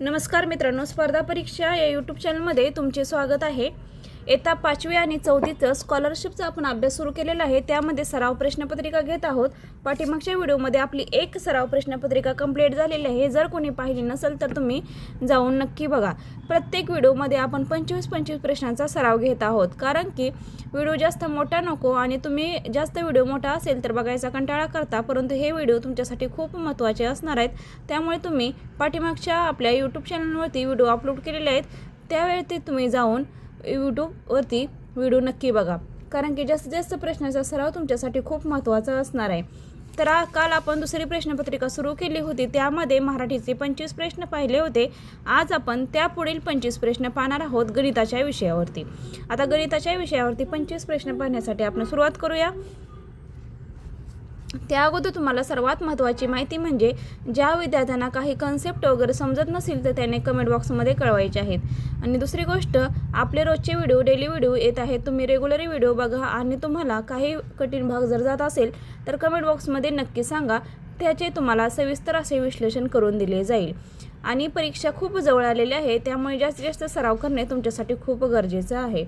नमस्कार मित्रांनो स्पर्धा परीक्षा या यूट्यूब चॅनलमध्ये तुमचे स्वागत आहे. येता पाचवी आणि चौथीचं स्कॉलरशिपचा आपण अभ्यास सुरू केलेला आहे. त्यामध्ये सराव प्रश्नपत्रिका घेत आहोत. पाठीमागच्या व्हिडिओमध्ये आपली एक सराव प्रश्नपत्रिका कंप्लीट झालेली आहे. जर कोणी पाहिली नसेल तर तुम्ही जाऊन नक्की बघा. प्रत्येक व्हिडिओमध्ये आपण पंचवीस पंचवीस प्रश्नांचा सराव घेत आहोत. कारण की व्हिडिओ जास्त मोठा नको आणि तुम्ही जास्त व्हिडिओ मोठा असेल तर बघायचा कंटाळा करता परंतु हे व्हिडिओ तुमच्यासाठी खूप महत्त्वाचे असणार आहेत. त्यामुळे तुम्ही पाठीमागच्या आपल्या यूट्यूब चॅनलवरती व्हिडिओ अपलोड केलेले आहेत. त्यावेळी ते तुम्ही जाऊन यूट्यूबवरती व्हिडिओ नक्की बघा. कारण की जास्तीत जास्त प्रश्नाचा सराव तुमच्यासाठी खूप महत्त्वाचा असणार आहे. तर काल आपण दुसरी प्रश्नपत्रिका सुरू केली होती. त्यामध्ये मराठीचे पंचवीस प्रश्न पाहिले होते. आज आपण त्या पुढील पंचवीस प्रश्न पाहणार आहोत गणिताच्या विषयावरती. आता गणिताच्या विषयावरती पंचवीस प्रश्न पाहण्यासाठी आपण सुरुवात करूया. त्या अगोदर तुम्हाला सर्वात महत्त्वाची माहिती म्हणजे ज्या विद्यार्थ्यांना काही कन्सेप्ट वगैरे समजत नसेल तर त्याने कमेंट बॉक्समध्ये कळवायचे आहेत. आणि दुसरी गोष्ट आपले रोजचे व्हिडिओ डेली व्हिडिओ येत आहेत. तुम्ही रेग्युलर व्हिडिओ बघा आणि तुम्हाला काही कठीण भाग जर जात असेल तर कमेंट बॉक्समध्ये नक्की सांगा. त्याचे तुम्हाला सविस्तर असे विश्लेषण करून दिले जाईल. आणि परीक्षा खूप जवळ आलेली आहे त्यामुळे जास्तीत जास्त सराव करणे तुमच्यासाठी खूप गरजेचं आहे.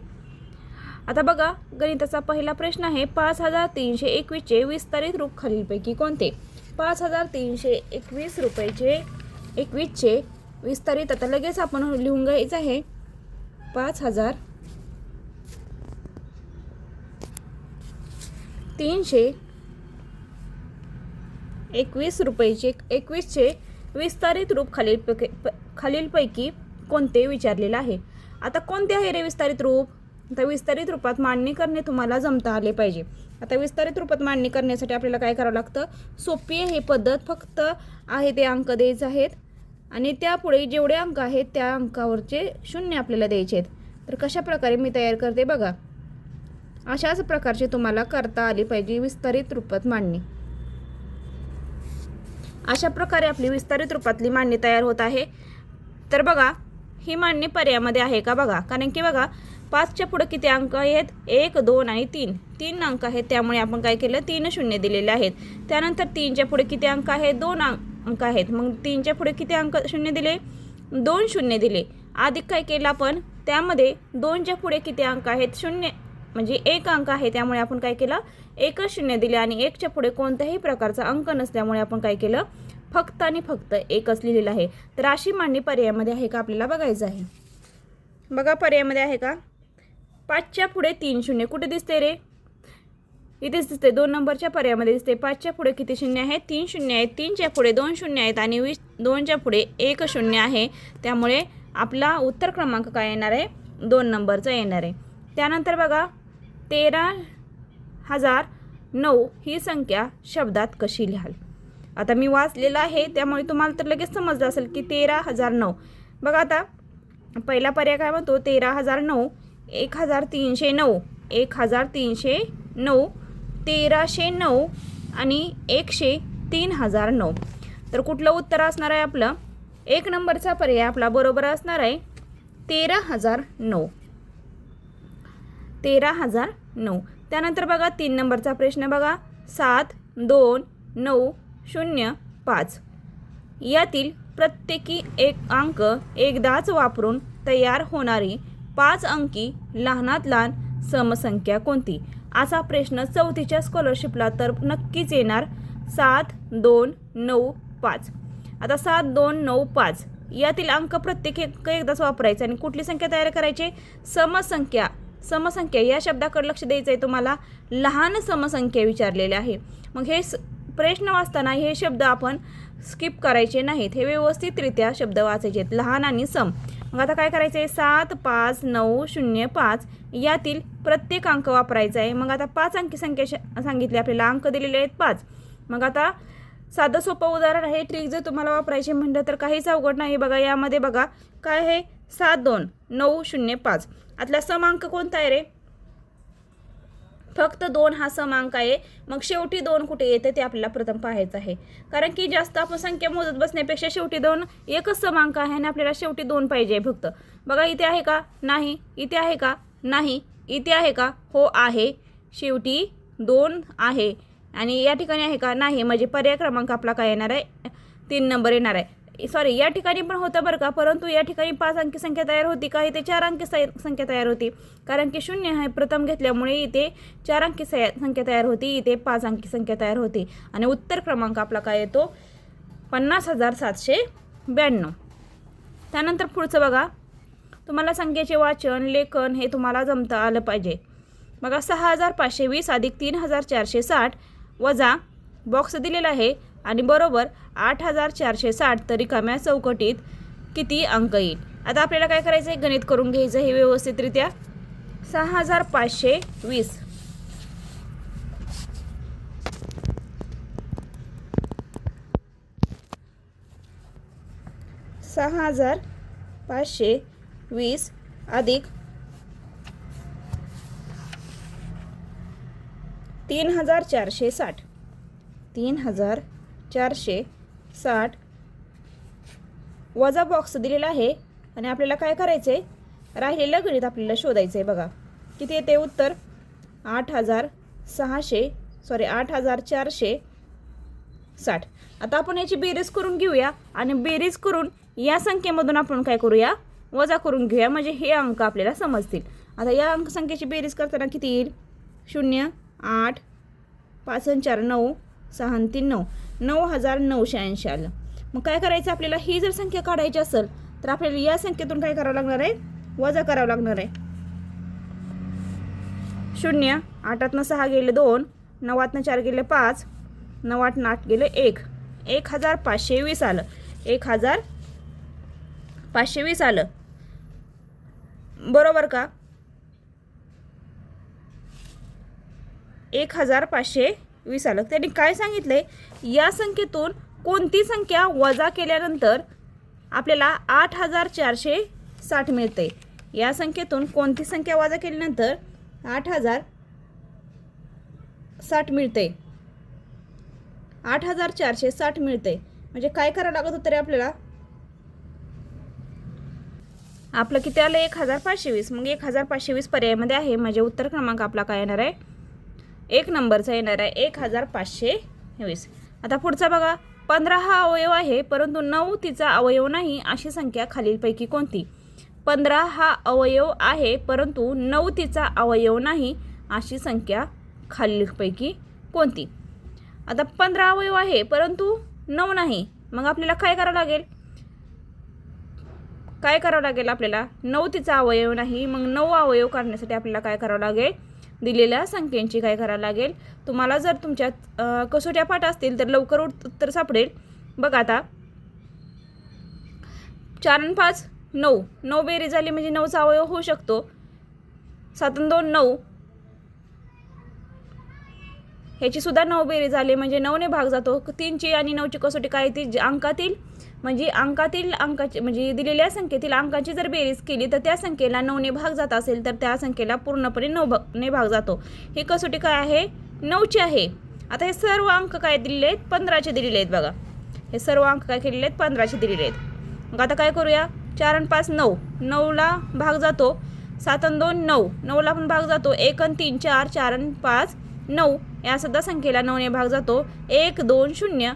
आता बघा गणिताचा पहिला प्रश्न आहे पाच हजार तीनशे एकवीसचे विस्तारित रूप खालीलपैकी कोणते? पाच हजार तीनशे एकवीस रुपयाचे एकवीसचे विस्तारित आता लगेच आपण लिहून घ्यायचं आहे. पाच हजार तीनशे एकवीस रुपयाचे एकवीसचे विस्तारित रूप खालीलपैकी खालीलपैकी कोणते विचारलेलं आहे? आता कोणते आहे रे विस्तारित रूप? आता विस्तारित रूपात मांडणी करणे तुम्हाला जमता आले पाहिजे. आता विस्तारित रूपात मांडणी करण्यासाठी आपल्याला काय करावं लागतं? सोपी आहे पद्धत. फक्त आहे ते अंक द्यायचे आहेत. आणि त्यापुढे जेवढे अंक आहेत त्या अंकावरचे शून्य आपल्याला द्यायचे आहेत. तर कशा प्रकारे मी तयार करते बघा. अशाच प्रकारचे तुम्हाला करता आली पाहिजे विस्तारित रूपात मांडणी. अशा प्रकारे आपली विस्तारित रूपातली मांडणी तयार होत आहे. तर बघा ही मांडणी पर्यायामध्ये आहे का बघा? कारण की बघा पाचच्या पुढे किती अंक आहेत? एक दोन आणि तीन. तीन अंक आहेत त्यामुळे आपण काय केलं? तीन शून्य दिलेले आहेत. त्यानंतर तीनच्या पुढे किती अंक आहेत? दोन अंक अंक आहेत. मग तीनच्या पुढे किती अंक शून्य दिले? दोन शून्य दिले. अधिक काय केलं आपण? त्यामध्ये दोनच्या पुढे किती अंक आहेत? शून्य म्हणजे एक अंक आहे त्यामुळे आपण काय केलं? एकच शून्य दिले आणि एकच्या पुढे कोणत्याही प्रकारचा अंक नसल्यामुळे आपण काय केलं? फक्त आणि फक्त एकच लिहिलेलं आहे. तर अशी मांडणी पर्यायामध्ये आहे का आपल्याला बघायचं आहे? बघा पर्यायामध्ये आहे का? पाचच्या पुढे तीन शून्य. कुठे दिसते रे? इथेच दिसते दोन नंबरच्या पर्यायामध्ये दिसते पाचच्या पुढे किती शून्य आहेत तीन शून्य आहेत तीनच्या पुढे दोन शून्य आहेत आणि वीस दोनच्या पुढे एक शून्य आहे. त्यामुळे आपला उत्तर क्रमांक काय येणार आहे? दोन नंबरचा येणार आहे. त्यानंतर बघा तेरा हजार नऊ ही संख्या शब्दात कशी लिहाल? आता मी वाचलेलं आहे त्यामुळे तुम्हाला तर लगेच समजलं असेल की तेरा हजार नऊ. बघा आता पहिला पर्याय काय म्हणतो? तेरा हजार नऊ एक हजार तीनशे नऊ एक हजार तीनशे नऊ तेराशे नऊ आणि एकशे तीन हजार नऊ. तर कुठलं उत्तर असणार आहे आपलं? एक नंबरचा पर्याय आपला बरोबर असणार आहे तेरा हजार नऊ. तेरा हजार नऊ. त्यानंतर बघा तीन नंबरचा प्रश्न बघा. सात दोन नऊ शून्य पाच. यातील प्रत्येकी एक अंक एकदाच वापरून तयार होणारी पाच अंकी लहानात लहान समसंख्या कोणती? असा प्रश्न चौथीच्या स्कॉलरशिपला तर नक्कीच येणार. सात दोन नऊ पाच. आता सात दोन नऊ पाच यातील अंक प्रत्येक एक एकदाच वापरायचा आणि कुठली संख्या तयार करायची? समसंख्या. समसंख्या या शब्दाकडे लक्ष द्यायचं आहे तुम्हाला. लहान समसंख्या विचारलेल्या आहे. मग हे स प्रश्न वाचताना हे शब्द आपण स्किप करायचे नाहीत. हे व्यवस्थितरित्या शब्द वाचायचे आहेत लहान आणि सम. मग आता काय करायचं आहे सात पाच नऊ शून्य पाच. यातील प्रत्येक अंक वापरायचा आहे मग आता पाच अंकी संख्या श- सांगितली आपल्याला अंक दिलेले आहेत पाच. मग आता साधं सोपं उदाहरण आहे. ट्रिक जर तुम्हाला वापरायचे म्हणलं तर काहीच अवघड नाही. बघा यामध्ये बघा. काय आहे? सात दोन नऊ शून्य पाच. आतला समांक कोणता आहे रे? फक्त दोन हा समांक आहे. मग शेवटी दोन कुठे येते ते आपल्याला प्रथम पाहायचं आहे. कारण की जास्त आपण संख्या मोजत बसण्यापेक्षा शेवटी दोन एकच समांक आहे आणि आपल्याला शेवटी दोन पाहिजे फक्त. बघा इथे आहे का? नाही. इथे आहे का? नाही. इथे आहे का? हो आहे. शेवटी दोन आहे. आणि या ठिकाणी आहे का? नाही. म्हणजे पर्याय क्रमांक आपला काय येणार आहे? तीन नंबर येणार आहे. सॉरी या ठिकाणी पण होतं बरं का परंतु या ठिकाणी पाच अंकी संख्या तयार होती का इथे चार अंकी संख्या तयार होती. कारण की शून्य हे प्रथम घेतल्यामुळे इथे चार अंकी संख्या तयार होती इथे पाच अंकी संख्या तयार होती. आणि उत्तर क्रमांक आपला काय येतो? पन्नास हजार सातशे ब्याण्णव. त्यानंतर पुढचं बघा. तुम्हाला संख्येचे वाचन लेखन हे तुम्हाला जमता आलं पाहिजे. बघा सहा हजार पाचशे वीस अधिक तीन हजार चारशे साठ वजा बॉक्स दिलेला आहे. आणि बरोबर आठ हजार चारशे साठ तर रिकाम्या चौकटीत किती अंक येईल. आता आपल्याला काय करायचं आहे गणित करून घ्यायचं हे व्यवस्थितरित्या. सहा हजार पाचशे वीस. सहा हजार पाचशे वीस अधिक तीन हजार चारशे साठ. तीन हजार चारशे साठ. वजा बॉक्स दिलेला आहे आणि आपल्याला काय करायचं आहे राहिलेलं गणित आपल्याला शोधायचं आहे बघा. किती येते उत्तर? आठ हजार सहाशे सॉरी आठ हजार चारशे साठ. आता आपण याची बेरीज करून घेऊया आणि बेरीज करून या संख्येमधून आपण काय करूया? वजा करून घेऊया. म्हणजे हे अंक आपल्याला समजतील. आता या अंक संख्येची बेरीज करताना किती येईल? शून्य आठ पाच चार नऊ सहा तीन नऊ. नऊ हजार नऊशे ऐंशी आलं. मग काय करायचं आपल्याला? ही जर संख्या काढायची असेल तर आपल्याला या संख्येतून काय करावं लागणार आहे? वजा करावं लागणार आहे. शून्य आठातनं सहा गेले दोन नवातनं चार गेले पाच नऊ आठ आठ गेले एक. एक हजार पाचशे वीस आलं. एक हजार पाचशे वीस आलं. बरोबर का? एक हजार पाचशे वीस आलं. त्यांनी काय सांगितलंय? या संख्येतून कोणती संख्या वजा केल्यानंतर आपल्याला आठ हजार चारशे साठ मिळते? या संख्येतून कोणती संख्या वजा केल्यानंतर आठ हजार साठ मिळते? आठ हजार चारशे साठ मिळते. म्हणजे काय करावं लागत होतं रे आपल्याला? आपलं किती आलं? एक हजार पाचशे वीस. मग एक हजार पाचशे वीस पर्यायामध्ये आहे. म्हणजे उत्तर क्रमांक आपला काय येणार आहे? एक नंबरचा येणार आहे एक हजार पाचशे वीस. आता पुढचा बघा पंधरा हा अवयव आहे परंतु नऊ तिचा अवयव नाही अशी संख्या खालीलपैकी कोणती? पंधरा हा अवयव आहे परंतु नऊ तिचा अवयव नाही अशी संख्या खालीलपैकी कोणती? आता पंधरा अवयव आहे परंतु नऊ नाही. मग आपल्याला काय करावं लागेल? काय करावं लागेल आपल्याला? नऊ तिचा अवयव नाही मग नऊ अवयव काढण्यासाठी आपल्याला काय करावं लागेल? दिलेल्या संख्यांची काय करावं लागेल? तुम्हाला जर तुमच्यात कसोट्या पाठ असतील तर लवकर उत्तर सापडेल. बघा आता. चार आणि पाच नऊ. नऊ बेरीज झाली म्हणजे नऊचा अवयव होऊ शकतो. सात आणि दोन नऊ. ह्याची सुद्धा नऊ बेरीज झाली म्हणजे नऊने भाग जातो. तीनची आणि नऊची कसोटी काय ती अंकातील? म्हणजे अंकातील अंकाची म्हणजे दिलेल्या संख्येतील अंकाची जर बेरीज केली तर त्या संख्येला नऊने भाग जात असेल तर त्या संख्येला पूर्णपणे नऊ भ ने भाग जातो. ही कसोटी काय आहे? नऊची आहे. आता हे सर्व अंक काय दिलेले आहेत? पंधराचे दिलेले आहेत बघा. हे सर्व अंक काय केलेले आहेत? पंधराचे दिलेले आहेत. मग आता काय करूया? चार आणि पाच नऊ. नऊला भाग जातो. सात आणि दोन नऊ. नऊला पण भाग जातो. एक आणि तीन चार. चार आणि पाच नऊ. या सुद्धा संख्येला नऊने भाग जातो. एक दोन शून्य.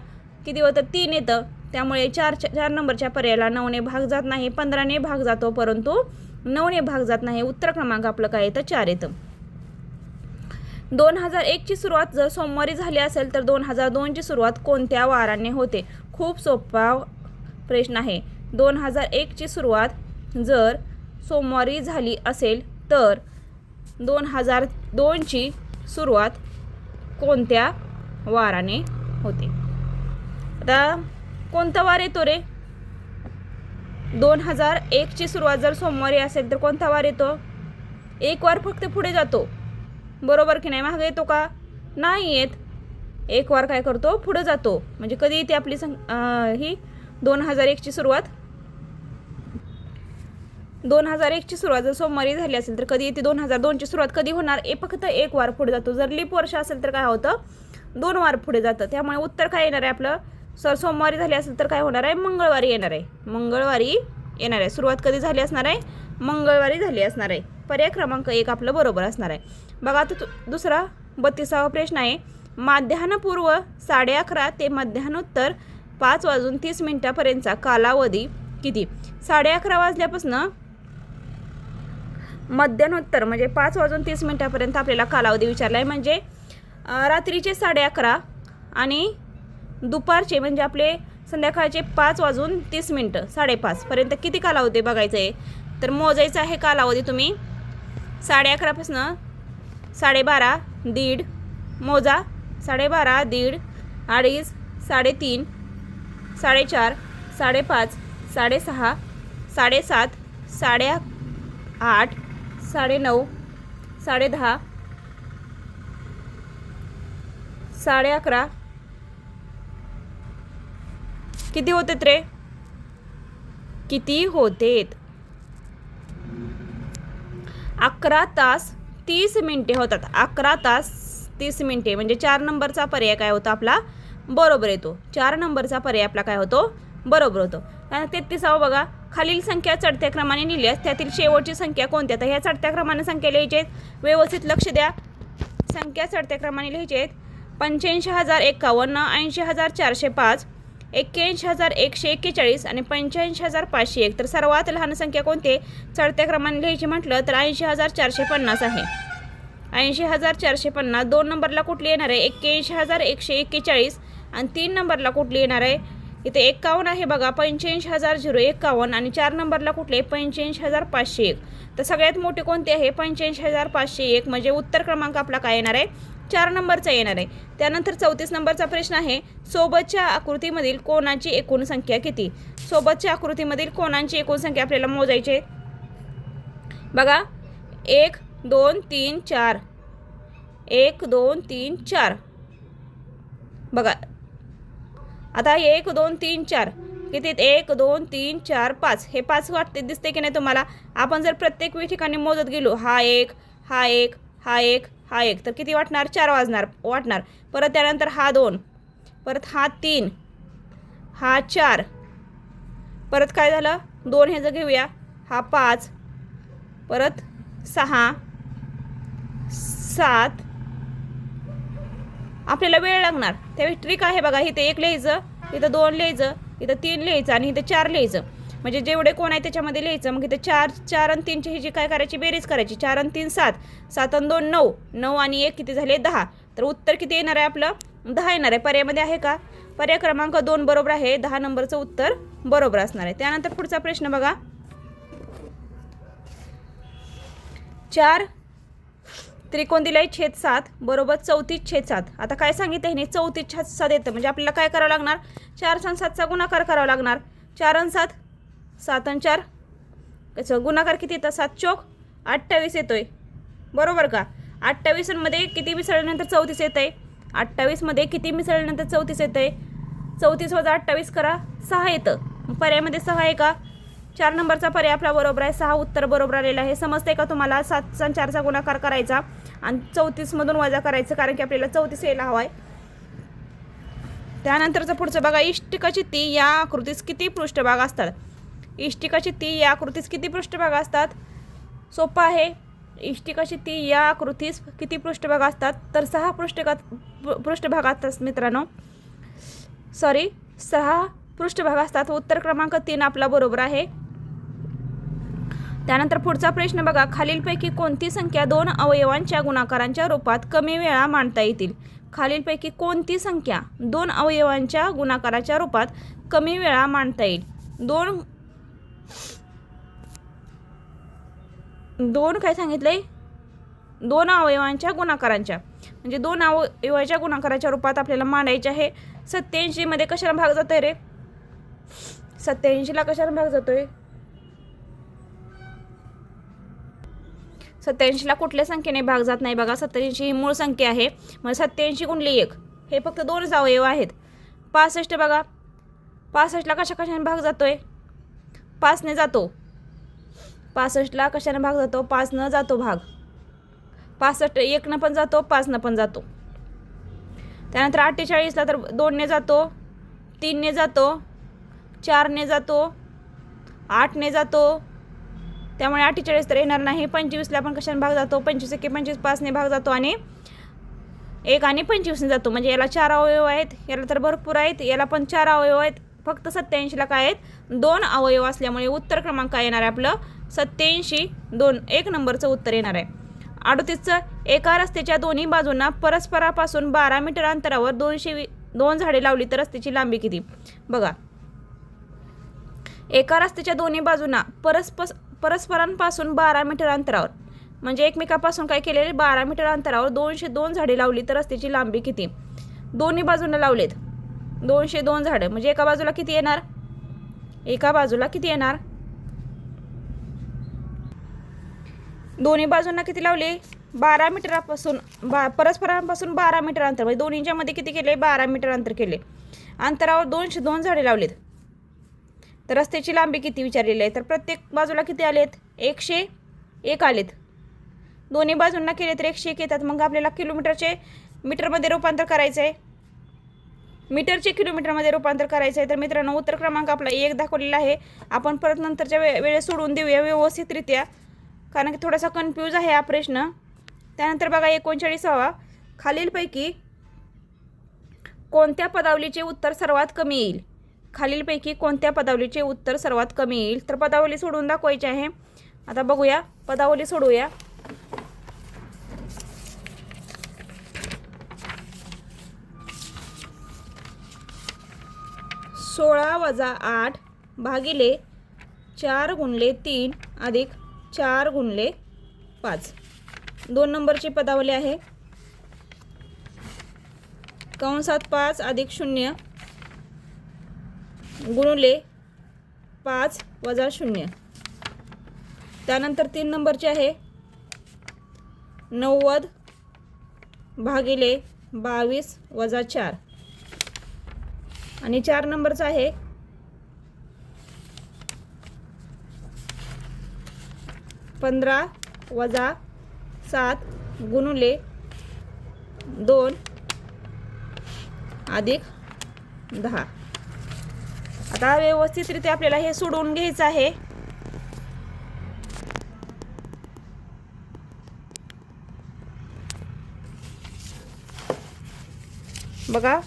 किती होतं? तीन येतं. त्यामुळे चार चार नंबरच्या पर्यायाला नऊने भाग जात नाही पंधराने भाग जातो परंतु नऊने भाग जात नाही उत्तर क्रमांक आपलं काय येतं चार येतं. दोन हजार एकची सुरुवात जर सोमवारी झाली असेल तर दोन हजार दोनची सुरुवात कोणत्या वाराने होते? खूप सोपा प्रश्न आहे. दोन हजार एकची सुरुवात जर सोमवारी झाली असेल तर दोन हजार दोनची सुरुवात कोणत्या वाराने होते? आता कोणता वार येतो रे? दोन हजार एकची सुरुवात जर सोमवारी असेल तर कोणता वार येतो? एक वार फक्त पुढे जातो. बरोबर की नाही? मागे येतो का? नाही येत. एक वार काय करतो? पुढं जातो. म्हणजे कधी येते आपली सं ही? दोन हजार एकची सुरुवात? दोन हजार एकची सुरुवात जर सोमवारी झाली असेल तर कधी येते? दोन हजार दोनची सुरुवात कधी होणार? ए फक्त एक वार पुढे जातो. जर लीप वर्ष असेल तर काय होतं? दोन वार पुढे जातं. त्यामुळे उत्तर काय येणार आहे आपलं? सर सोमवारी झाली असेल तर काय होणार आहे? मंगळवारी येणार आहे. मंगळवारी येणार आहे. सुरुवात कधी झाली असणार आहे? मंगळवारी झाली असणार आहे. पर्याय क्रमांक एक आपलं बरोबर असणार आहे. बघा आता दुसरा बत्तीसावा प्रश्न आहे. माध्यान्हपूर्व साडे अकरा ते मध्यान्होत्तर पाच वाजून तीस मिनिटापर्यंतचा कालावधी किती? साडे अकरा वाजल्यापासून मध्यान्होत्तर म्हणजे पाच वाजून तीस मिनिटापर्यंत आपल्याला कालावधी विचारला आहे. म्हणजे रात्रीचे साडे अकरा आणि दुपारचे म्हणजे आपले संध्याकाळचे पाच वाजून तीस मिनटं साडेपाचपर्यंत किती कालावधी बघायचं आहे? तर मोजायचं आहे कालावधी तुम्ही. साडे अकरापासनं साडेबारा दीड. मोजा साडेबारा दीड. अडीच साडेतीन साडेचार साडेपाच साडेसहा साडेसात साडे आठ साडेनऊ साडेदहा साडे अकरा किती होते रे? किती होतेत? अकरा तास तीस मिनटे होतात. अकरा तास तीस मिनटे. म्हणजे चार नंबरचा पर्याय काय होतो आपला? बरोबर येतो. चार नंबरचा पर्याय आपला काय होतो? बरोबर होतो. त्यानंतर तेहतीसावं बघा. खालील संख्या चढत्या क्रमाने लिहिल्यास त्यातील शेवटची संख्या कोणत्या तर ह्या चढत्या क्रमाने संख्या लिहायच्या आहेत. व्यवस्थित लक्ष द्या. संख्या चढत्या क्रमाने लिहायच्या आहेत. पंच्याऐंशी हजार एकावन्न ऐंशी हजार चारशे पाच एक्क्याऐंशी हजार एकशे एक्केचाळीस आणि पंच्याऐंशी हजार पाचशे एक. तर सर्वात लहान संख्या कोणते? चढत्या क्रमाने लिहायची म्हटलं तर ऐंशी हजार चारशे पन्नास आहे. ऐंशी हजार चारशे पन्नास दोन नंबरला कुठली येणार आहे? एक्क्याऐंशी हजार एकशे एक्केचाळीस आणि तीन नंबरला कुठली येणार आहे? इथे एक्कावन्न आहे बघा पंच्याऐंशी हजार झिरो एक्कावन्न आणि चार नंबरला कुठले पंच्याऐंशी हजार पाचशे एक. तर सगळ्यात मोठे कोणते आहे? पंच्याऐंशी हजार पाचशे एक. म्हणजे उत्तर क्रमांक आपला काय येणार आहे? चार नंबरचा येणार आहे. त्यानंतर चौतीस नंबरचा प्रश्न आहे सोबतच्या आकृतीमधील कोणाची एकूण संख्या किती? सोबतच्या आकृतीमधील कोणांची एकूण संख्या आपल्याला मोजायची आहे. बघा एक दोन तीन चार. एक दोन तीन चार. बघा. आता एक दोन तीन चार. किती? एक दोन तीन चार पाच. हे पाच वाटते दिसते की नाही तुम्हाला? आपण जर प्रत्येक वेळी ठिकाणी मोजत गेलो हा एक हा एक हा एक हा एक. तर किती वाटणार? चार वाजणार. वाटणार. परत त्यानंतर हा दोन. परत हा तीन. हा चार. परत काय झालं? दोन ह्याचं घेऊया. हा पाच. परत सहा. सात. आपल्याला वेळ लागणार. त्यावेळी ट्रिक आहे बघा. इथं एक लिहायचं इथं दोन लिहायचं इथं तीन लिहायचं आणि इथं चार लिहायचं. म्हणजे जेवढे कोण आहे त्याच्यामध्ये लिहायचं मग इथं चार चार आणि तीनची ही जी काय करायची बेरीज करायची. चार आणि तीन सात. सात आणि दोन नऊ. नऊ आणि एक किती झाले? दहा. तर उत्तर किती येणार आहे आपलं? दहा येणार आहे. पर्यायमध्ये आहे का? पर्याय क्रमांक दोन बरोबर आहे. दहा नंबरचं उत्तर बरोबर असणार आहे. त्यानंतर पुढचा प्रश्न बघा. चार त्रिकोण दिलाय छेद सात बरोबर चौतीस छेद सात. आता काय सांगितलं ह्याने? चौतीस छेद सात येतं. म्हणजे आपल्याला काय करावं लागणार? चार सण सातचा गुणाकार करावा लागणार. चार आणि सात सात आणि चार. त्याचं गुणाकार किती येतात सात चोक. अठ्ठावीस येतोय. बरोबर का? अठ्ठावीसमध्ये किती मिसळल्यानंतर चौतीस येतं आहे अठ्ठावीसमध्ये किती मिसळल्यानंतर चौतीस येतं आहे चौतीस वजा अठ्ठावीस करा सहा येतं. पर्यायमध्ये सहा आहे का? चार नंबरचा पर्याय आपला बरोबर आहे. सहा उत्तर बरोबर आलेलं आहे. समजते का तुम्हाला? सातचा चारचा गुणाकार करायचा आणि चौतीसमधून वजा करायचं कारण की आपल्याला चौतीस यायला हवा आहे त्यानंतरचं पुढचं बघा. इष्टिकाची ती या आकृतीस किती पृष्ठभाग असतात? इष्टिकाची ती या आकृतीस किती पृष्ठभाग असतात? सोपं आहे. इष्टिकाची ती या आकृतीस किती पृष्ठभाग असतात? तर सहा पृष्ठभागात पृ- पृष्ठभाग असतात मित्रांनो. सॉरी सहा पृष्ठभाग असतात. उत्तर क्रमांक तीन आपला बरोबर आहे. त्यानंतर पुढचा प्रश्न बघा. खालीलपैकी कोणती संख्या दोन अवयवांच्या गुणाकारांच्या रूपात कमी वेळा मांडता येतील? खालीलपैकी कोणती संख्या दोन अवयवांच्या गुणाकाराच्या रूपात कमी वेळा मांडता येईल? दोन दोन काय सांगितले दोन अवयवांच्या गुणाकारांच्या. म्हणजे दोन अवयवाच्या गुणाकाराच्या रूपात आपल्याला मांडायचे आहे. सत्याऐंशीमध्ये कशाला भाग जातोय रे? सत्याऐंशीला कशाला भाग जातोय? सत्याऐंशीला कुठल्या संख्येने भाग जात नाही बघा. सत्याऐंशी ही मूळ संख्या आहे. मग सत्याऐंशी गुणली एक. हे फक्त दोनच अवयव आहेत. पासष्ट बघा. पासष्टला कशा कशाने भाग जातोय? पाचने जातो. पासष्टला कशाने भाग जातो? पाचनं जातो भाग. पासष्ट एकनं पण जातो पाचनं पण जातो. त्यानंतर अठ्ठेचाळीसला तर दोनने जातो तीनने जातो चारने जातो आठने जातो. त्यामुळे अठ्ठेचाळीस तर येणार नाही. पंचवीसला पण कशाने भाग जातो? पंचवीस एके पंचवीस पाचने भाग जातो आणि एक आणि पंचवीसने जातो. म्हणजे याला चार अवयव आहेत याला तर भरपूर आहेत याला पण चार अवयव आहेत. फक्त सत्याऐंशीला काय आहेत? दोन अवयव असल्यामुळे उत्तर क्रमांक काय येणार आहे आपलं सत्याऐंशी. दोन एक नंबरचं उत्तर येणार आहे. अडतीसचं एका रस्त्याच्या दोन्ही बाजूंना परस्परापासून बारा मीटर अंतरावर दोनशे वी दोन झाडे लावली तर रस्त्याची लांबी किती? बघा. एका रस्त्याच्या दोन्ही बाजूंना परस्पर परस्परांपासून बारा मीटर अंतरावर. म्हणजे एकमेकापासून काय केलेले? बारा मीटर अंतरावर दोनशे दोन झाडे लावली तर रस्त्याची लांबी किती? दोन्ही बाजूंना लावलेत. दोनशे दोन झाडं. म्हणजे एका बाजूला किती येणार? एका बाजूला किती येणार? दोन्ही बाजूंना किती लावले? बारा मीटरापासून बा परस्परांपासून बारा मीटर अंतर. म्हणजे दोन्हीच्या मध्ये किती केले? बारा मीटर अंतर केले. अंतरावर दोनशे दोन झाडे लावलेत. तर रस्त्याची लांबी किती विचारलेली आहे? तर प्रत्येक बाजूला किती आलेत? एकशे एक आलेत. दोन्ही बाजूंना केले तर एकशे एक येतात. मग आपल्याला किलोमीटरचे मीटरमध्ये रूपांतर करायचं आहे मीटरचे किलोमीटरमध्ये रूपांतर करायचं आहे. तर मित्रांनो उत्तर क्रमांक आपला एक दाखवलेला आहे. आपण परत नंतरच्या वे वेळेस सोडून देऊया व्यवस्थितरित्या. कारण की थोडासा कन्फ्यूज आहे हा प्रश्न. त्यानंतर बघा एकोणचाळीसावा. खालीलपैकी कोणत्या पदावलीचे उत्तर सर्वात कमी येईल? खालीलपैकी कोणत्या पदावलीचे उत्तर सर्वात कमी येईल? तर पदावली सोडून दाखवायची आहे. आता बघूया पदावली सोडूया. सोळा वजा आठ भागिले चार गुणले तीन अधिक चार गुणले पाच. दोन नंबरची पदावली आहे. कंसात पाच अधिक शून्य गुणुले पाच वजा शून्य. त्यानंतर तीन नंबरचे आहे. नव्वद भागिले बावीस वजा चार. आणि चार नंबरचा आहे. पंधरा वजा सात गुणुले दोन अधिक दहा. आता व्यवस्थितरित्या आपल्याला हे सोडवून घ्यायचं आहे. बघा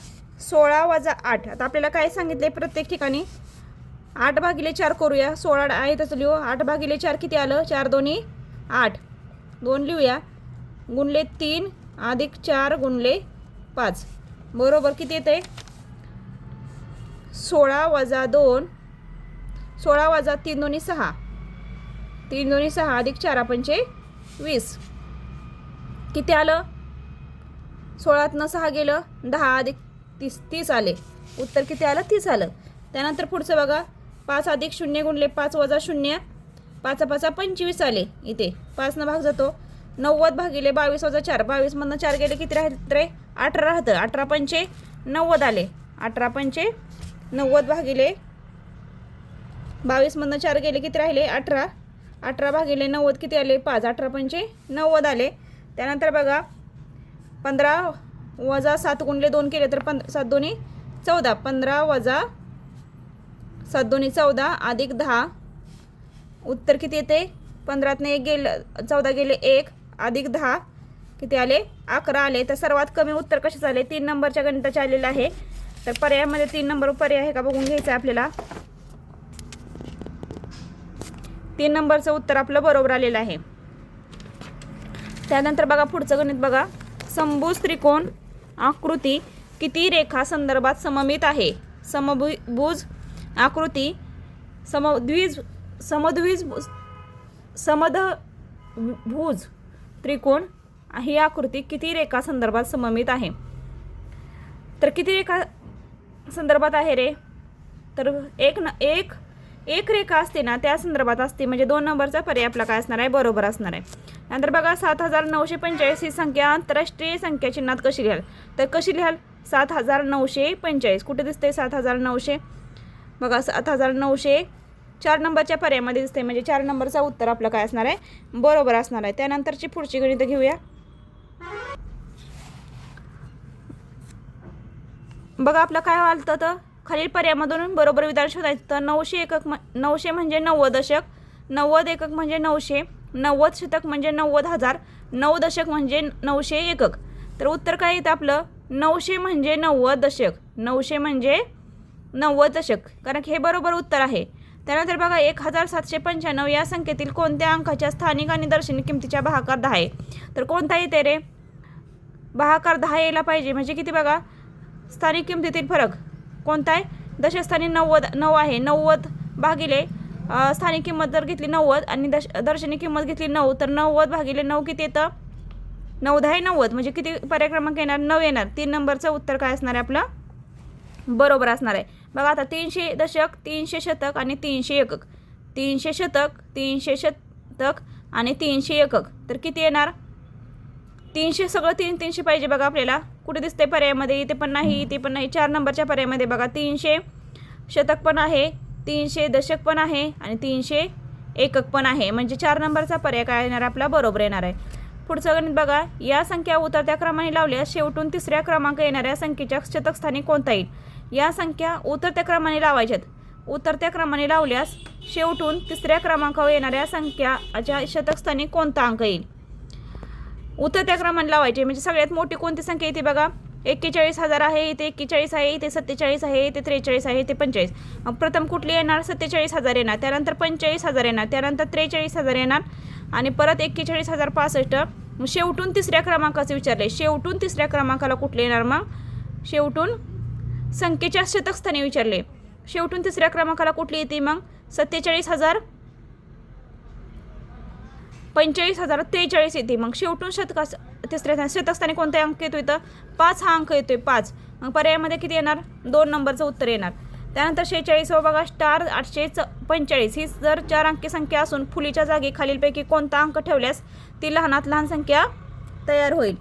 सोळा वजा आठ. आता आपल्याला काय सांगितले प्रत्येक ठिकाणी? आठ भागिले चार करूया. सोळा आहे तसं लिहू. आठ भागिले चार किती आलं? चार दोन्ही आठ. दोन लिहूया. गुणले तीन अधिक चार गुणले पाच. बरोबर किती येते सोळा वजा दोन. सोळा वजा तीन दोन्ही सहा. तीन दोन्ही सहा अधिक चार पंचे वीस. किती आलं? सोळातनं सहा गेलं. दहा अधिक तीस तीस आले. उत्तर किती आलं? तीस आलं. त्यानंतर पुढचं बघा. पाच अधिक शून्य गुणले पाच वजा शून्य. पाचा पाचा पंचवीस आले इथे. पाचनं भाग जातो. नव्वद भागिले बावीस वजा चार. बावीसमधनं चार गेले किती राहत रे? अठरा राहतं. अठरा पंचे नव्वद आले. अठरा पंचे नव्वद भागिले बावीसमधनं चार गेले किती राहिले? अठरा. अठरा भागिले नव्वद किती आले? पाच. अठरा पंचे नव्वद आले. त्यानंतर बघा. पंधरा वजा सात गुणले दोन केले तर पंध सात दोन्ही चौदा. पंधरा वजा सात दोन्ही चौदा अधिक दहा. उत्तर किती येते? पंधरातनं एक गेलं चौदा गेले एक अधिक दहा. किती आले? अकरा आले. तर सर्वात कमी उत्तर कसे आले? तीन नंबरच्या गणिताचे आलेलं आहे. तर पर्यायामध्ये तीन नंबर पर्याय आहे का? बघून घ्यायचं आहे आपल्याला. तीन नंबरचं उत्तर आपलं बरोबर आलेलं आहे. त्यानंतर बघा पुढचं गणित बघा. संभूज त्रिकोण आकृती किती रेखा संदर्भात सममित आहे? समभुज आकृती समद्विज समद्विज समदभुज त्रिकोण ही आकृती किती रेखा संदर्भात सममित आहे? तर किती रेखा संदर्भात आहे रे? तर एक न एक एक रेखा असते ना त्या संदर्भात असते. म्हणजे दोन नंबरचा पर्याय आपला काय असणार आहे? बरोबर असणार आहे. नंतर बघा सात हजार नऊशे पंचेचाळीस ही संख्या आंतरराष्ट्रीय संख्या चिन्हात कशी लिहाल? तर कशी लिहाल? सात हजार नऊशे पंचेचाळीस. कुठे दिसते सात हजार नऊशे? बघा सात हजार नऊशे चार नंबरच्या पर्यायामध्ये दिसते म्हणजे चार नंबरचा उत्तर आपलं काय असणार आहे? बरोबर असणार आहे. त्यानंतरची पुढची गणित घेऊया. बघा आपलं काय आलं तर? खालील पर्यायामधून बरोबर विधान शोधायचं. तर नऊशे एकक म- नऊशे म्हणजे नव्वद दशक नव्वद एकक म्हणजे नऊशे नव्वद शतक म्हणजे नव्वद हजार नऊ दशक म्हणजे नऊशे एकक. तर उत्तर काय येतं आपलं? नऊशे म्हणजे नव्वद दशक नऊशे म्हणजे नव्वद दशक. कारण की हे बरोबर उत्तर आहे. त्यानंतर बघा एक हजार सातशे पंच्याण्णव या संख्येतील कोणत्या अंकाच्या स्थानिक आणि दर्शनी किमतीच्या भागाकार दहा आहे? तर कोणता येते रे? भागाकार दहा यायला पाहिजे. म्हणजे किती बघा? स्थानिक किमतीतील फरक. कोणता आहे दशस्थानी नव्वद नऊ आहे. नव्वद भागिले स्थानिक किंमत जर घेतली नव्वद आणि दश दर्शनी किंमत घेतली नऊ तर नव्वद भागिले नऊ किती येतं? नऊ दहा नव्वद. म्हणजे किती पर्याय क्रमांक येणार? नऊ येणार. तीन नंबरचं उत्तर काय असणार आहे आपलं? बरोबर असणार आहे. बघा आता तीनशे दशक तीनशे शतक आणि तीनशे एकक. तीनशे शतक तीनशे शतक आणि तीनशे एकक. तर किती येणार? तीनशे सगळं तीन तीनशे पाहिजे बघा आपल्याला. कुठे दिसते पर्यायामध्ये इथे पण नाही इथे पण नाही. चार नंबरच्या पर्यायामध्ये बघा तीनशे शतक पण आहे तीनशे दशक पण आहे आणि तीनशे एकक पण आहे. म्हणजे चार नंबरचा पर्याय काय येणार? आपला बरोबर येणार आहे. पुढचं गणित बघा. या संख्या उतरत्या क्रमाने लावल्यास शेवटून तिसऱ्या क्रमांक येणाऱ्या संख्येच्या शतकस्थानी कोणता येईल? या संख्या उतरत्या क्रमाने लावायच्यात. उतरत्या क्रमाने लावल्यास शेवटून तिसऱ्या क्रमांकावर येणाऱ्या संख्याच्या शतकस्थानी कोणता अंक येईल? उतरत्या क्रमांक लावायचे. म्हणजे सगळ्यात मोठी कोणती संख्या येते बघा? एक्केचाळीस हजार आहे इथे एक्केचाळीस आहे इथे सत्तेचाळीस आहे इथे त्रेचाळीस आहे इथे पंचेचाळीस. मग प्रथम कुठली येणार? सत्तेचाळीस हजार येणार. त्यानंतर पंचेचाळीस हजार येणार. त्यानंतर त्रेचाळीस हजार येणार. आणि परत एक्केचाळीस हजार पासष्ट. मग शेवटून तिसऱ्या क्रमांकाचं विचारले शेवटून तिसऱ्या क्रमांकाला कुठले येणार मग? शेवटून संख्येच्या शतकस्थानी विचारले शेवटून तिसऱ्या क्रमांकाला कुठली येते मग? सत्तेचाळीस हजार पंचेचाळीस हजार त्रेचाळीस येते. मग शेवटून शतकास तिसऱ्या शतकस्थानी कोणता अंक येतो इथं पाच हा अंक येतोय पाच. मग पर्यायामध्ये किती येणार? दोन नंबरचं उत्तर येणार. त्यानंतर शेहेचाळीस बघा स्टार आठशे च पंचेचाळीस. ही जर चार अंकी संख्या असून फुलीच्या जागी खालीलपैकी कोणता अंक ठेवल्यास ती लहानात लहान संख्या तयार होईल.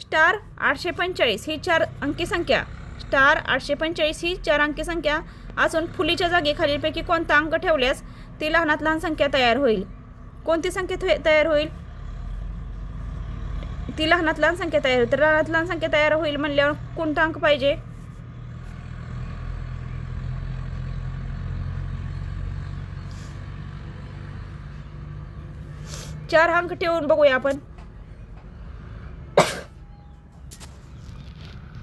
स्टार आठशे पंचेचाळीस ही चार अंकी संख्या. स्टार आठशे पंचेचाळीस ही चार अंकी संख्या असून फुलीच्या जागी खालीलपैकी कोणता अंक ठेवल्यास ती लहानात लहान संख्या तयार होईल. कोणती संख्या तयार होईल? ती लहानात लहान संख्या तयार होईल. तर लहानात लहान संख्या तयार होईल म्हणल्यावर कोणता अंक पाहिजे? चार अंक ठेवून बघूया आपण.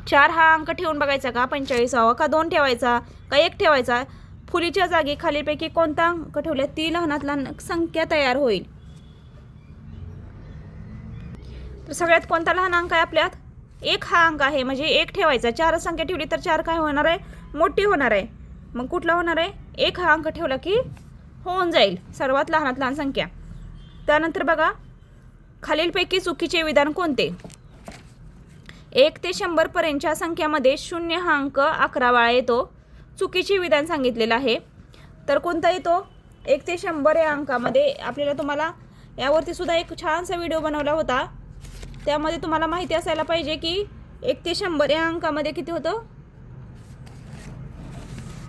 चार हा अंक ठेवून बघायचा का? पंचेचाळीसावा का? दोन ठेवायचा का? एक ठेवायचा? फुलीच्या जागी खालीलपैकी कोणता अंक ठेवल्या ती लहानात लहान संख्या तयार होईल. तर सगळ्यात कोणता लहान अंक आहे आपल्यात? एक हा अंक आहे म्हणजे एक ठेवायचा. चार संख्या ठेवली तर चार काय होणार आहे? मोठी होणार आहे. मग कुठला होणार आहे? एक हा अंक ठेवला की होऊन जाईल. सर्वात लहानात लहान संख्या. त्यानंतर बघा खालीलपैकी चुकीचे विधान कोणते? एक ते शंभरपर्यंतच्या संख्यामध्ये शून्य हा अंक अकरा वेळा येतो. चुकीचे विधान सांगितलेलं आहे. तर कोणता येतो एक ते शंभर या अंकामध्ये आपल्याला तुम्हाला यावरती सुद्धा एक छानसा व्हिडिओ बनवला होता. त्यामध्ये तुम्हाला माहिती असायला पाहिजे की एक ते शंभर या अंकामध्ये किती होतं?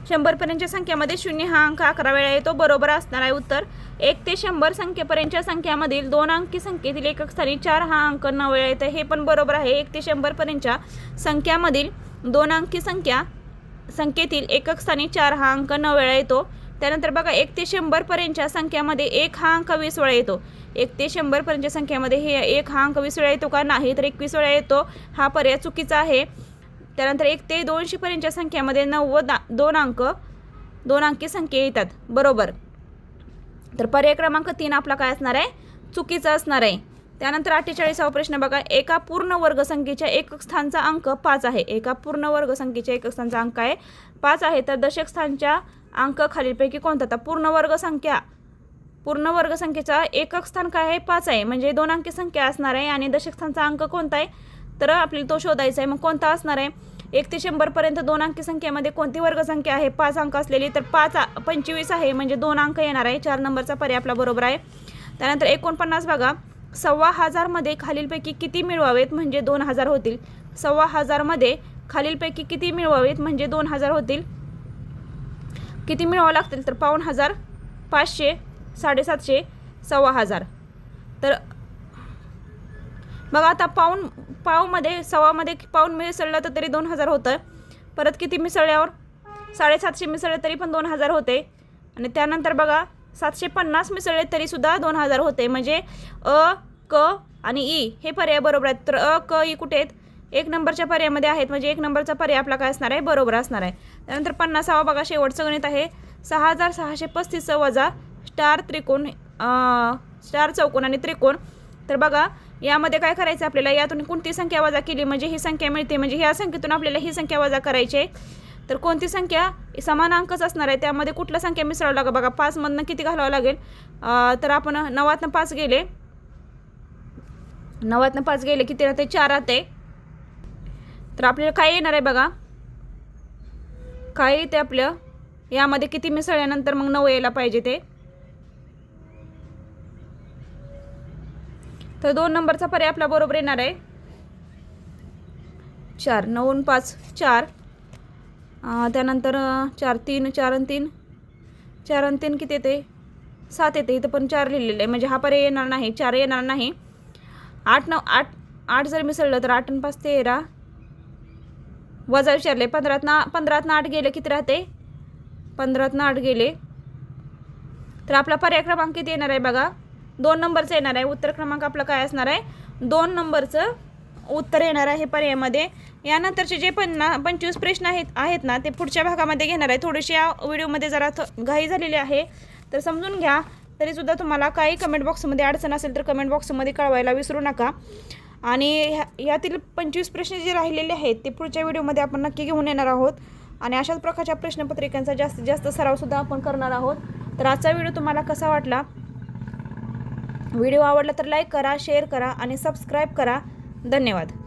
शंभरपर्यंतच्या संख्यामध्ये शून्य हा अंक अकरा वेळा येतो बरोबर असणार आहे उत्तर. एक ते शंभर संख्येपर्यंतच्या संख्यामधील दोन अंकी संख्येतील एकक स्थानी चार हा अंक नऊ वेळा येतं. हे पण बरोबर आहे. एक ते शंभरपर्यंतच्या संख्यामधील दोन अंकी संख्या संख्येतील एकक स्थानी चार हा अंक नऊ वेळा येतो. त्यानंतर बघा एक ते शंभरपर्यंतच्या संख्यामध्ये एक हा अंक वीस वेळा येतो. एक ते शंभरपर्यंतच्या संख्यामध्ये हे एक हा अंक वीस वेळा येतो का? नाही तर एकवीस वेळा येतो. हा पर्याय चुकीचा आहे. त्यानंतर एक ते दोनशेपर्यंतच्या संख्यामध्ये नव्वद दोन अंक दोन अंकी संख्या येतात. बरोबर. तर पर्याय क्रमांक तीन आपला काय असणार आहे? चुकीचा असणार आहे. त्यानंतर अठ्ठेचाळीसावा प्रश्न बघा. एका पूर्ण वर्गसंख्येच्या एकक स्थानचा अंक पाच आहे. एका पूर्ण वर्गसंख्येच्या एकक स्थानचा अंक आहे पाच आहे. तर दशक स्थानच्या अंक खालीलपैकी कोणता? तर पूर्ण वर्गसंख्या पूर्ण वर्गसंख्येचा एकक स्थान काय आहे? पाच आहे. म्हणजे दोन अंकी संख्या असणार आहे आणि दशक स्थानचा अंक कोणता आहे? तर आपल्याला तो शोधायचा आहे. मग कोणता असणार आहे? एक ते शंभरपर्यंत दोन अंकी संख्येमध्ये कोणती वर्गसंख्या आहे? पाच अंक असलेली. तर पाच पंचवीस आहे. म्हणजे दोन अंक येणार आहे. चार नंबरचा पर्याय आपला बरोबर आहे. त्यानंतर एकोणपन्नास बघा. सव्वा हजारमध्ये खालीलपैकी किती मिळवावेत म्हणजे दोन हजार होतील? सव्वा हजारमध्ये खालीलपैकी किती मिळवावेत म्हणजे दोन हजार होतील? किती मिळवावं लागतील? तर पाऊण हजार पाचशे साडेसातशे सव्वा हजार. तर बघा आता पाऊन पावमध्ये सव्वामध्ये पाऊन मिसळलं तर तरी दोन हजार होतं परत किती मिसळल्यावर? साडेसातशे मिसळले तरी पण दोन हजार होते. आणि त्यानंतर बघा सातशे पन्नास मिसळले तरीसुद्धा दोन हजार होते. म्हणजे अ क आणि ई हे पर्याय बरोबर आहेत. तर अ क ई कुठे आहेत? एक नंबरच्या पर्यायामध्ये आहेत. म्हणजे एक नंबरचा पर्याय आपला काय असणार आहे? बरोबर असणार आहे. त्यानंतर पन्नासावा बघा शेवटचं गणित आहे. सहा हजार सहाशे पस्तीसचं वजा स्टार त्रिकोण स्टार चौकोन आणि त्रिकोण. तर बघा यामध्ये काय करायचं आपल्याला? यातून कोणती संख्या वजा केली? म्हणजे ही संख्या मिळते. म्हणजे ह्या संख्येतून आपल्याला ही संख्या वजा करायची आहे. तर कोणती संख्या? समान अंकच असणार आहे. त्यामध्ये कुठल्या संख्या मिसळावं लागेल? बघा पाचमधनं किती घालावं लागेल? तर आपण नवातनं पाच गेले. नवातनं पाच गेले किती राहते? चार राहते. तर आपल्याला काय येणार आहे बघा? काय येते आपलं? यामध्ये किती मिसळल्यानंतर मग नऊ यायला पाहिजे ते. तर दोन नंबरचा पर्याय आपला बरोबर येणार आहे. चार नऊन पाच चार. त्यानंतर चार तीन चार आणि तीन. चार आणि तीन किती येते? सात येते. इथं पण चार लिहिलेलं. आहे म्हणजे हा पर्याय येणार नाही. चार येणार नाही. आठ नऊ आठ आठ जर मिसळलं तर आठ आणि पाच तेरा. वजा विचारले. पंधरातनं पंधरातनं आठ गेले किती राहते? पंधरातनं आठ गेले. तर आपला पर्याय क्रमांक किती येणार आहे बघा? दोन नंबरचं येणार आहे. उत्तर क्रमांक आपलं काय असणार आहे? दोन नंबरचं उत्तर येणार आहे पर्यायमध्ये. यानंतरचे जे पन्ना पंचवीस प्रश्न आहेत आहेत ना ते पुढच्या भागामध्ये घेणार आहे. थोडीशी या व्हिडिओमध्ये जरा थ घाई झालेली आहे. तर समजून घ्या. तरीसुद्धा तुम्हाला काही कमेंट बॉक्समध्ये अडचण असेल तर कमेंट बॉक्समध्ये कळवायला विसरू नका. आणि ह्या यातील पंचवीस प्रश्न जे राहिलेले आहेत ते पुढच्या व्हिडिओमध्ये आपण नक्की घेऊन येणार आहोत. आणि अशाच प्रकारच्या प्रश्नपत्रिकांचा जास्तीत जास्त सरावसुद्धा आपण करणार आहोत. तर आजचा व्हिडिओ तुम्हाला कसा वाटला? व्हिडिओ आवडला तर लाईक करा शेअर करा आणि सबस्क्राईब करा. धन्यवाद.